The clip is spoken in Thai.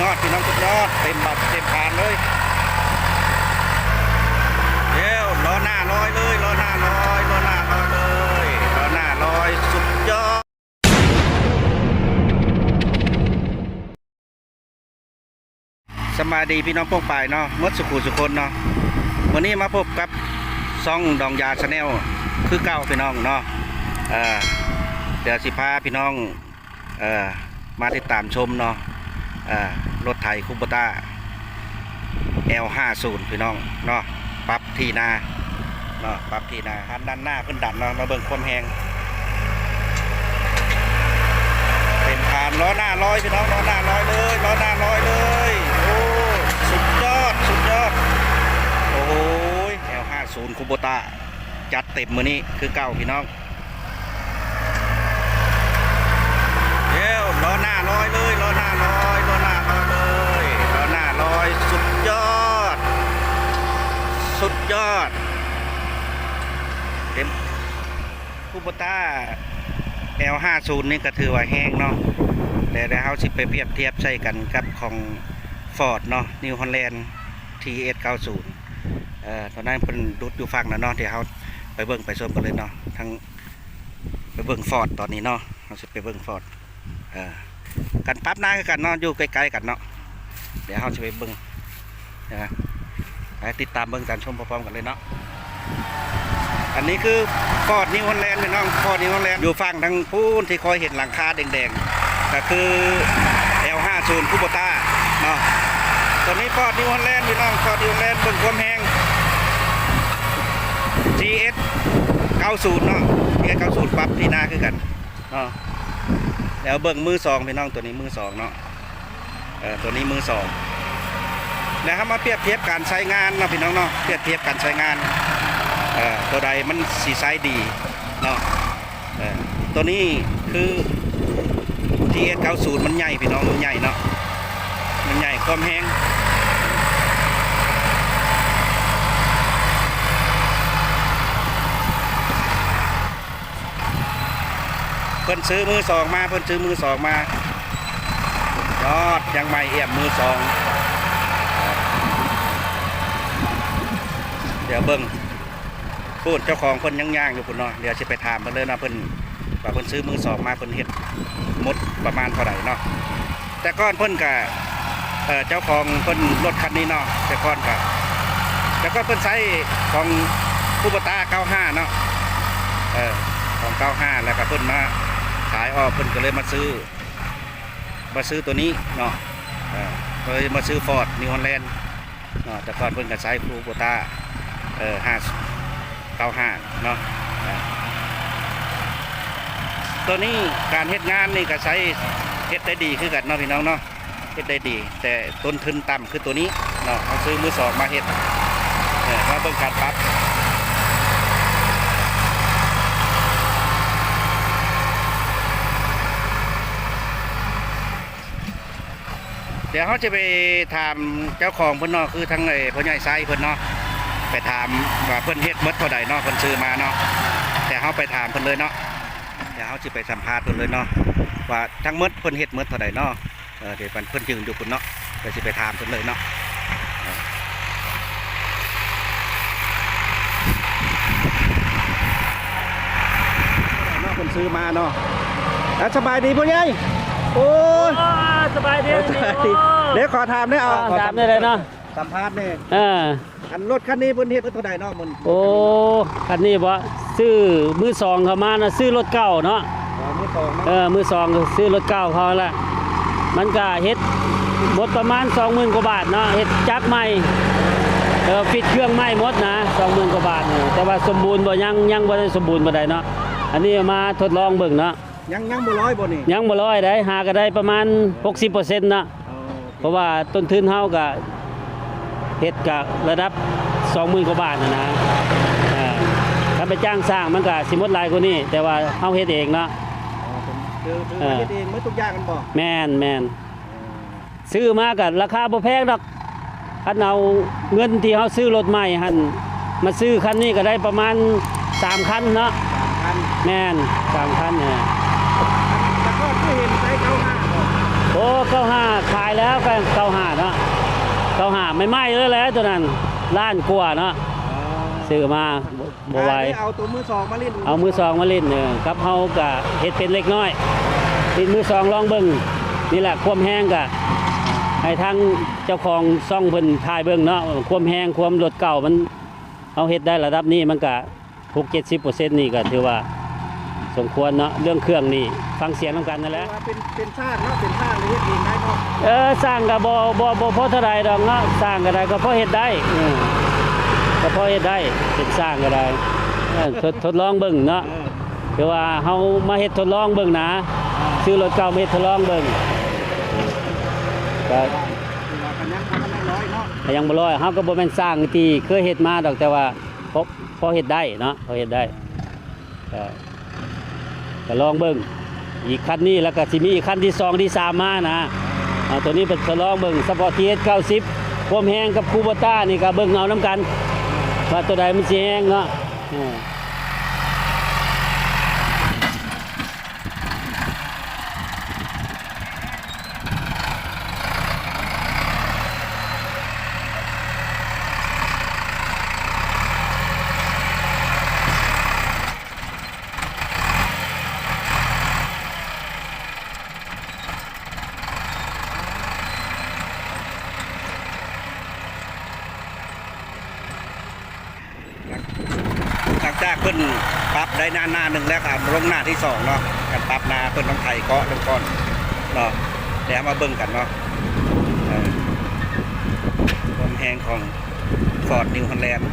ยอดพี่น้องสุดยอดเต็มบัตรเต็มพานเลยเดี๋ยวล้อหน้าลอยเลยล้อหน้าลอยล้อหน้าลอยเลยล้อหน้าลอยสุดยอดสบายดีพี่น้องป้งปายเนาะมดสุขุสุคนเนาะวันนี้มาพบกับซองดองยาชาแนลคือเก้าพี่น้องเนาะเดี๋ยวสิพาพี่น้องอมาติดตามชมเนาะ รถไถคูปต้า L50 พี่น้องเนาะปรับที่นาเนาะปรับที่นาหันด้านหน้าเพิ่นดันเนาะมาเบิ่งความแหงเป็นผ่านล้อหน้าร้อยพี่น้องล้อหน้าร้อยเลยล้อหน้าร้อยเลยโอ้สุดยอดสุดยอดโอ้โห L50 คูโบตาจัดเต็มมือนี้คือเก่าพี่น้องเดี๋ยวล้อหน้าร้อยเลยล้อหน้าร้อยล้อหน้าร้อยเลยล้อหน้าร้ อยสุดยอด สุดยอด เต็มคูโบต้า L50 นี่ก็ถือว่าแห้งเนาะแต่เดี๋ยวเราสิไปเปรียบเทียบใส่กันกับของ Ford เนาะ New Holland TS90 เอ่อตอนนั้นเพิ่นดุดอยู่ฝั่งนะเนาะเดี๋ยวเราไปเบิ่งไปชมกันเลยเนาะทั้งไปเบิ่ง Ford ตอนนี้เนาะเราสิไปเบิ่ง Ford เอ่อกันปั๊บหน้ากันเนาะอยู่ใกล้ๆกันเนาะ เดี๋ยวเราจะไปเบิ่งนะไปติดตามเบิ่งการชมพร้อมๆกันเลยเนาะอันนี้คือ Ford New Holland พี่น้อง Ford New Holland อยู่ฝั่งทางพูนที่คอยเห็นหลังคาแดงๆก็คือ L50 คูโบต้าเนาะตอนนี้ฟอร์ดนิวฮอลแลนด์พี่น้องฟอร์ดนิวฮอลแลนด์เบิ่งความแหง GS 90เนาะ GS 90ปรับที่หน้าคือกันเนาะแล้วเบิ่งมือสองพี่น้องตัวนี้มือสองเนาะ ตัวนี้มือสองแล้วครับมาเปรียบเทียบการใช้งานเนาะพี่น้องเนาะเปรียบเทียบการใช้งานตัวใดมันสีไซส์ดีเนาะตัวนี้คือ GS 90มันใหญ่พี่น้องมันใหญ่เนาะมันใหญ่ความแห้งเพิ่นซื้อมือสองมาเพิ่นซื้อมือสองมา ยอดยังไม่เอี่ยมมือสอง เดี๋ยวเบิ้งพูดเจ้าของเพิ่นยังย่างอยู่พุ่นเนาะเดี๋ยวจะไปถามเพิ่นเลยนะเพิ่นว่าเพิ่นซื้อมือสองมาเพิ่นเฮ็ดมดประมาณเท่าไหร่เนาะแต่ก่อนเพิ่นกะเอ่อเจ้าของเพิ่นรถคันนี้เนาะแต่ก่อนก็แต่ก็เพิ่นใช้ของคูปตา95 เนาะเออของ 95 แล้วก็เพิ่นมาขายออกเพิ่นก็เลยมาซื้อ มาซื้อตัวนี้เนาะเออเลยมาซื้อฟอร์ดนิวฮอลแลนด์เนาะแต่ก่อนเพิ่นก็ใช้คูปตาเออ5 95เนาะเออตัวนี้การเฮ็ดงานนี่ก็ใช้เฮ็ดได้ดีคือกันเนาะพี่น้องเนาะเฮ็ดได้ดี แต่ต้นทุนต่ำคือตัวนี้เนาะเอาซื้อมือสองมาเฮ็ดเออมาเบิ่งการปรับ เดี๋ยวเขาจะไปถามเจ้าของเพิ่นเนาะคือทั้งไอ้พ่อใหญ่ไซเพิ่นเนาะไปถามว่าเพิ่นเฮ็ดมดเท่าใดเนาะเพิ่นซื้อมาเนาะแต่เขาไปถามเพิ่นเลยเนาะเดี๋ยวเขาจะไปสัมภาษณ์เพิ่นเลยเนาะว่าทั้งมดเพิ่นเฮ็ดมดเท่าใดเนาะเออเดี๋ยวมันเพิ่นยืนอยู่คุณเนาะเดี๋ยวสิไปถามเพิ่นเลยเนาะเออเนาะเพิ่นซื้อมาเนาะสบายดีพ่อใหญ่โอ้ย สบายดีเดี๋ยวขอถามได้เอาขอตามได้เลยเนาะสัมภาษณ์นี่เอออันรถคันนี้เพิ่นเฮ็ดเพิ่นเท่าใดเนาะมันโอ้คันนี้บ่ซื้อมือสองเข้ามานะซื้อรถเก่าเนาะเออมือสองเนาะเออมือสองก็ซื้อรถเก่าเขาละมันก็เฮ็ดหมดประมาณ20,000กว่าบาทเนาะเฮ็ดจักรใหม่เออฟิตเครื่องใหม่หมดนะ20,000กว่าบาทเนี่ยแต่ว่าสมบูรณ์บ่ยังยังบ่ได้สมบูรณ์บ่ได้เนาะอันนี้เอามาทดลองเบิ่งเนาะ ยังยังบ่ร้อยบ่นี่ยังบ่ร้อยได้หาก็ได้ประมาณ 60%เนาะเออเพราะว่าต้นทุนเฮาก็เฮ็ดก็ระดับ 20,000กว่าบาทนะนะเออถ้าไปจ้างสร้างมันก็สิหมดหลายกว่านี้ แต่ว่าเฮาเฮ็ดเองเนาะคือคือว่าเฮ็ดเองหมดทุกอย่างกันบ่แม่นแม่นซื้อมาก็ราคาบ่แพงดอกคันเอาเงินที่เฮาซื้อรถใหม่หั่นมาซื้อคันนี้ก็ได้ประมาณ3คันเนาะคันแม่น3คันเนี่ย แต่ก็คือเห็นไซส์95บ่ โอ้เก้าห้าขายแล้วก็เก้าห้าเนาะเก้าห้าไม่ไหม้เลยแหล้วตัวนั้นล้านกว่าเนาะซื้อมาบ่บ่ไหวเอาตัวมือสองมาเล่นเอามือซองมาเล่นเนี่ยครับเฮากะเฮ็ดเป็นเล็กน้อยติดมือซองลองเบิ่งนี่แหละความแห้งกะให้ทั้งเจ้าของซ่องเพิ่นทายเบิ่งเนาะความแห้งความรถเก่ามันเอาเฮ็ดได้ระดับนี้มันก็6-70%นี่ก็ถือว่า สมควรเนาะเรื่องเครื่องนี่ฟังเสียงนํกันนั่นแหละว่าเป็นเป็นชาติเนาะเป็นชาติเลยเฮ็ดเองได้เนาะเออสร้างก็บ่บ่บ่พอเท่าใดดอกเนาะสร้างก็ได้ก็พอเฮ็ดได้เออก็พอเฮ็ดได้เป็นสร้างก็ได้เออทดทดลองเบิ่งเนาะเออคือว่าเฮามาเฮ็ดทดลองเบิ่งนะซื้อรถเก่ามาเฮ็ดทดลองเบิ่งก็คือว่ากันยังทำมันได้ร้อยเนาะยังบ่ร้อยเฮาก็บ่แม่นสร้างที่เคยเฮ็ดมาดอกแต่ว่าพอพอเฮ็ดได้เนาะพอเฮ็ดได้ ก็ลองเบิ้งอีกคันนี้แล้วก็สิมีอีกคันที่สองที่สามมานะอ่าตัวนี้เป็นทดลองเบิ้งสปอร์ตเทสเก้าสิบความแห้งกับคูบต้านี่ก็เบิ้งเอานํกันว่าตัวใดมันสิแห้งเนาะ หลังจากเพิ่นปรับได้หน้าหน้าหนึ่งแล้วครับลงหน้าที่สองเนาะกันปรับหน้าเพิ่นต้องไถเกาะลงก่อนเนาะเดี๋ยวมาเบิ่งกันเนาะความแหงของฟอร์ดนิวฮอลแลนด์